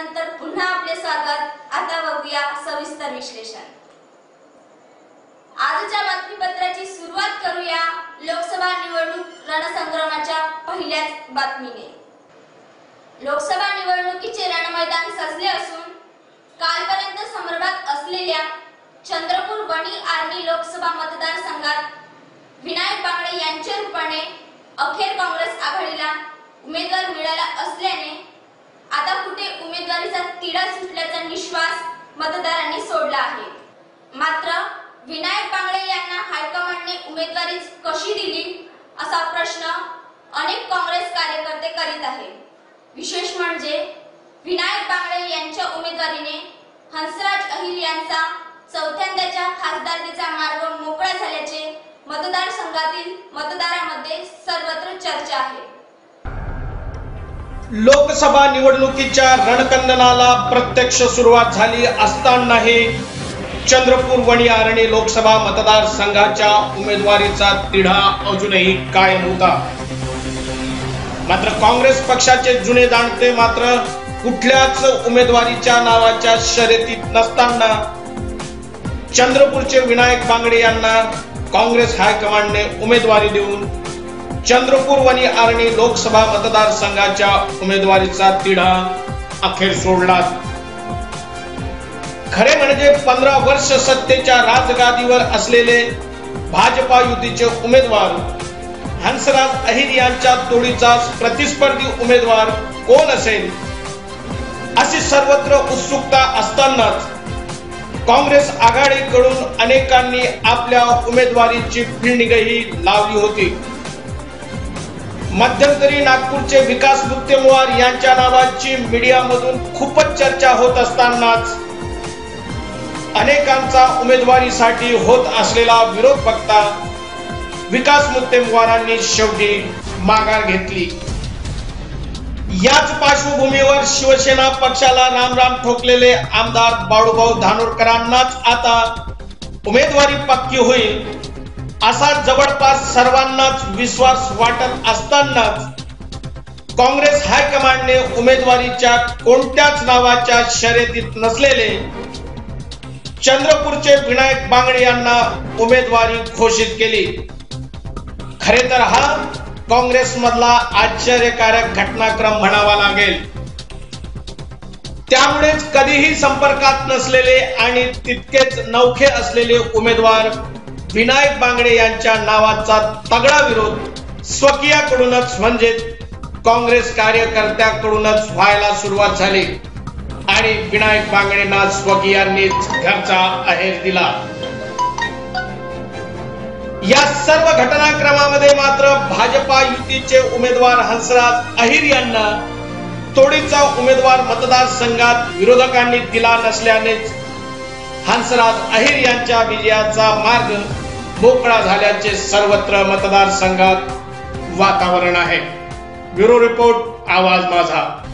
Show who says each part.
Speaker 1: नंतर पुन्हा आपले स्वागत. आता बघूया सविस्तर विश्लेषण. आजच्या बातमीपत्राची सुरुवात करूया लोकसभा निवडणूक रणसंग्रामाच्या पहिल्याच बातमीने. लोकसभा निवडणुकीचे रणमैदान सजले असून कालपर्यंत संभ्रमात असलेल्या चंद्रपूर वणी आर्णी लोकसभा मतदारसंघात विनायक बांगडे यांच्या रूपाने अखेर काँग्रेस आघाडीला उमेदवार मिळाला असल्याने आता कुठे उमेदवारीचा तिढा सुटल्याचा निश्वास मतदारांनी सोडला आहे मात्र विनायक बांगडे यांना हायकमांडने उमेदवारी कशी दिली असा प्रश्न अनेक काँग्रेस कार्यकर्ते करीत आहे विशेष म्हणजे विनायक बांगडे यांच्या उमेदवारीने हंसराज अहिर यांचा चौथ्यांदाच्या खासदारकीचा मार्ग मोकळा झाल्याचे मतदारसंघातील मतदारामध्ये सर्वत्र चर्चा आहे.
Speaker 2: लोकसभा निवडणुकीच्या रणकंदनाला प्रत्यक्ष सुरुवात झाली असतानाही चंद्रपूर वणी आरणी लोकसभा मतदारसंघाच्या उमेदवारीचा तिढा अजूनही कायम होता. मात्र काँग्रेस पक्षाचे जुने जाणते मात्र कुठल्याच उमेदवारीच्या नावाच्या शर्यतीत नसताना चंद्रपूरचे विनायक बांगडे यांना काँग्रेस हायकमांडने उमेदवारी देऊन चंद्रपूर वणी आरणी लोकसभा मतदारसंघाच्या उमेदवारीचा तिढा अखेर सोडला. म्हणजे पंधरा वर्ष सत्तेच्या राजगादीवर असलेले भाजपा युतीचे उमेदवार हंसराज अहिर यांच्या तोडीचा प्रतिस्पर्धी उमेदवार कोण असेल? अशी सर्वत्र उत्सुकता असतानाच काँग्रेस आघाडीकडून अनेकांनी आपल्या उमेदवारीची फिरनिगही लावली होती. मध्यंतरी नागपूरचे विकास मुत्तेमवार यांच्या नावाची मीडियामधून खूपच चर्चा होत असतानाच अनेकांचा उमेदवारीसाठी होत असलेला विरोध बघता विकास मुत्तेमवारांनी शेवटी माघार घेतली. याच पार्श्वभूमीवर शिवसेना पक्षाला रामराम ठोकलेले आमदार बाळूभाऊ धानोरकरांनाच आता उमेदवारी पक्की होईल असा जवळपास सर्वांनाच विश्वास वाटत असतानाच काँग्रेस हायकमांडने उमेदवारीच्या कोणत्याच नावाच्या शर्यतीत नसलेले चंद्रपूरचे विनायक बांगडे यांना उमेदवारी घोषित केली. खरे तर हा काँग्रेस मधला आश्चर्यकारक घटनाक्रम म्हणावा लागेल. त्यामुळेच कधीही संपर्कात नसलेले आणि तितकेच नौखे असलेले उमेदवार विनायक बांगडे यांच्या नावाचा तगडा विरोध स्वकीयाकडूनच म्हणजे काँग्रेस कार्यकर्त्याकडूनच व्हायला सुरुवात झाली. आणि विनायक बांगडेंना स्वकीयांनीच घरचा अहेर दिला. या सर्व घटनाक्रमामध्ये मात्र भाजपा युतीचे उमेदवार हंसराज अहिर यांना तोडीचा उमेदवार मतदारसंघात विरोधकांनी दिला नसल्यानेच हंसराज अहिर यांच्या विजयाचा मार्ग मोकळा झाल्याचे सर्वत्र मतदारसंघात वातावरण आहे. ब्युरो रिपोर्ट आवाज माझा.